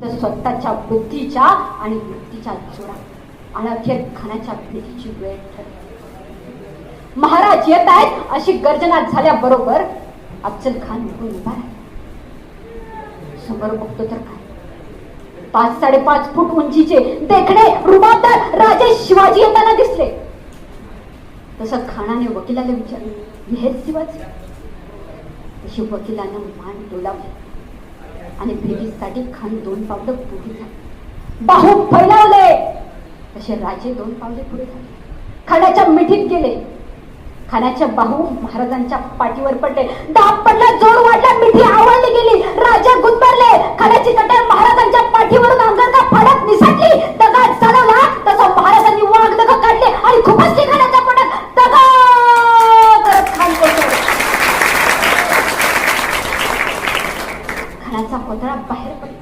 तर स्वतःच्या बुद्धीच्या आणि युक्तीच्या जोडा. आणि अखेर खाण्याच्या भेटीची वेळ ठरली. महाराज येत आहेत अशी गर्जना झाल्याबरोबर अफजल खान उठून उभा राहिला. समोर बघतो तर काय? पाच साडेपाच फूट उंचीचे देखणे रुबाबदार राजे शिवाजी येताना दिसले. तसं खानाने वकिलाला विचारले हेच शिवाजी? तशी वकिलानं मान डोलावली. आणि भेटीसाठी खान दोन पावलं पुढे झाले. बाहू फैलावले. तसे राजे दोन पावले पुढे झाले. खानाच्या मिठीत गेले. खानाच्या बाहू महाराजांच्या पाठीवर पडले. दाब पडला जो खानाचा कोतळा बाहेर पडला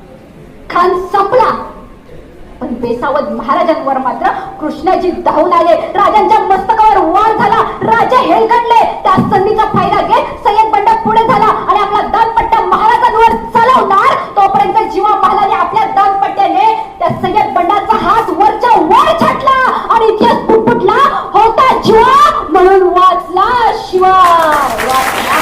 खान संपला. पण बेसावत महाराजांवर मात्र कृष्णाजी धावून आले. राजांच्या मस्तकावर वार झाला. राजा हेलगडले. त्या संधीचा फायदा घेत सय्यद बंडा पुढे झाला आणि आपला दानपट्टा महाराजांवर चालवणार. तोपर्यंत जीवा महालाने आपल्या दानपट्ट्याने त्या सय्यद बंडाचा हात वरच्या वर छाटला आणि इतिहास फुटफुटला होता जीवा म्हणून वाचला शिवा वाचला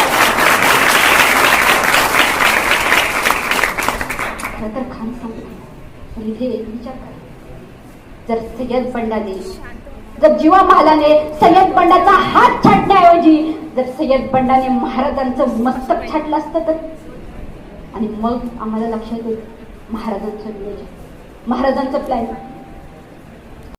खरं तर खान संपला पण इथे एक विचार करा. जर सय्यद बंडाने जर जीवा महालाने सय्यद बंडाचा हात छाटण्याऐवजी जर सय्यद बंडाने महाराजांचं मस्तक छाटलं असतं तर? आणि मग आम्हाला लक्षात येईल महाराजांचं नियोजन. महाराजांचं प्लॅन